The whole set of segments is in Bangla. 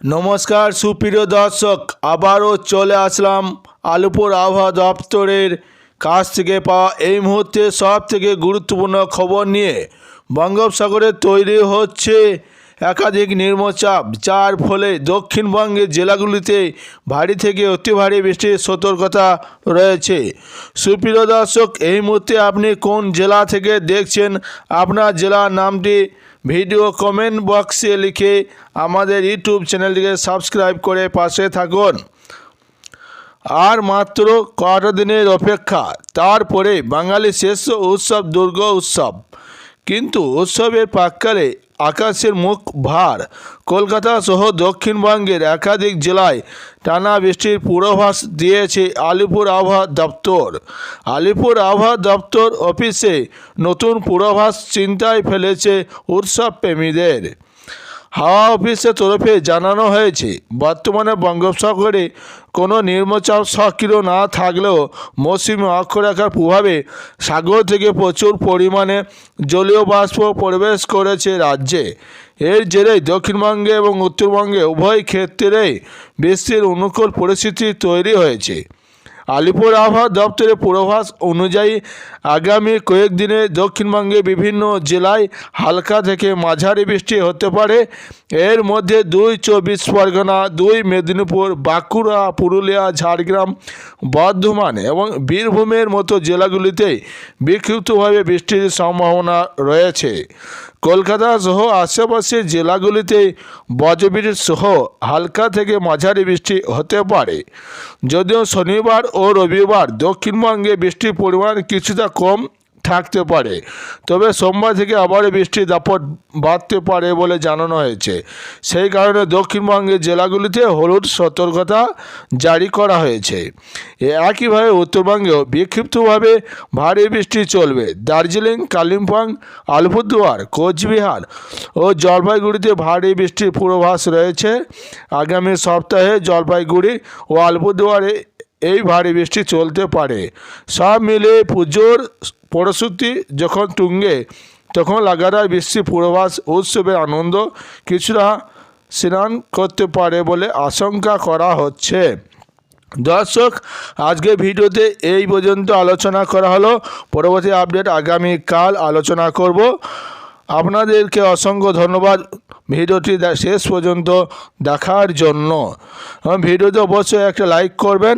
নমস্কার, সুপ্রিয় দর্শক, আবারও চলে আসলাম আলিপুর আবহাওয়া দপ্তরের কাছ থেকে পাওয়া এই মুহূর্তে সব থেকে গুরুত্বপূর্ণ খবর নিয়ে বঙ্গোপসাগরে তৈরি হচ্ছে একাধিক নিম্নচাপ, যার ফলে দক্ষিণবঙ্গের জেলাগুলিতে ভারী থেকে অতি ভারী বৃষ্টির সতর্কতা রয়েছে। সুপ্রিয় দর্শক, এই মুহূর্তে আপনি কোন জেলা থেকে দেখছেন? আপনার জেলার নামটি ভিডিও কমেন্ট বক্সে লিখে আমাদের ইউটিউব চ্যানেলটিকে সাবস্ক্রাইব করে পাশে থাকুন। আর মাত্র কটা দিনের অপেক্ষা, তারপরে বাঙালি শ্রেষ্ঠ উৎসব, দুর্গা উৎসব। কিন্তু উৎসবের প্রাককালে আকাশের মুখ ভার। কলকাতা সহ দক্ষিণবঙ্গের একাধিক জেলায় টানা বৃষ্টির পূর্বাভাস দিয়েছে আলিপুর আবহাওয়া দপ্তর। আলিপুর আবহাওয়া দপ্তর অফিসে নতুন পূর্বাভাস চিন্তায় ফেলেছে উৎসব প্রেমীদের হাওয়া অফিসের তরফে জানানো হয়েছে, বর্তমানে বঙ্গোপসাগরে কোনো নিম্নচাপ সক্রিয় না থাকলেও মৌসুমি অক্ষরেখার প্রভাবে সাগর থেকে প্রচুর পরিমাণে জলীয় বাষ্প প্রবেশ করেছে রাজ্যে। এর জেরেই দক্ষিণবঙ্গে এবং উত্তরবঙ্গে উভয় ক্ষেত্রেই বৃষ্টির অনুকূল পরিস্থিতি তৈরি হয়েছে। আলিপুর আবহাওয়া দপ্তরের পূর্বাভাস অনুযায়ী আগামী কয়েকদিনে দক্ষিণবঙ্গে বিভিন্ন জেলায় হালকা থেকে মাঝারি বৃষ্টি হতে পারে। এর মধ্যে দুই চব্বিশ পরগনা, দুই মেদিনীপুর, বাঁকুড়া, পুরুলিয়া, ঝাড়গ্রাম, বর্ধমান এবং বীরভূমের মতো জেলাগুলিতে বিক্ষিপ্তভাবে বৃষ্টির সম্ভাবনা রয়েছে। কলকাতা সহ আশেপাশের জেলাগুলিতে বজ্রবিদ্যুৎ সহ হালকা থেকে মাঝারি বৃষ্টি হতে পারে। যদিও শনিবার ও রবিবার দক্ষিণবঙ্গে বৃষ্টির পরিমাণ কিছুটা কম থাকতে পারে। তবে সোমবার থেকে আবারও বৃষ্টির দাপট বাড়তে পারে বলে জানানো হয়েছে। সেই কারণে দক্ষিণবঙ্গের জেলাগুলিতে হলুদ সতর্কতা জারি করা হয়েছে। একইভাবে উত্তরবঙ্গেও বিক্ষিপ্তভাবে ভারী বৃষ্টি চলবে। দার্জিলিং, কালিম্পং, আলিপুরদুয়ার, কোচবিহার ও জলপাইগুড়িতে ভারী বৃষ্টির পূর্বাভাস রয়েছে। আগামী সপ্তাহে জলপাইগুড়ি ও আলিপুরদুয়ারে এই ভারী বৃষ্টি চলতে পারে। সব মিলে পুজোর পরশুতি যখন তুঙ্গে, তখন লাগাতার বৃষ্টি পূর্বাস উৎসবের আনন্দ কিছুটা স্নান করতে পারে বলে আশঙ্কা করা হচ্ছে। দর্শক আজকে ভিডিওতে এই পর্যন্ত আলোচনা করা হলো। পরবর্তী আপডেট আগামীকাল আলোচনা করব। আপনাদেরকে অসংখ্য ধন্যবাদ। ভিডিওটি শেষ পর্যন্ত দেখার জন্য। ভিডিওতে অবশ্যই একটা লাইক করবেন।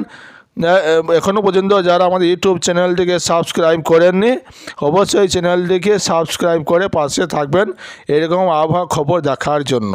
এখনও পর্যন্ত যারা আমাদের ইউটিউব চ্যানেলটিকে সাবস্ক্রাইব করেননি, অবশ্যই চ্যানেলটিকে সাবস্ক্রাইব করে পাশে থাকবেন। এরকম আবহাওয়া খবর দেখার জন্য।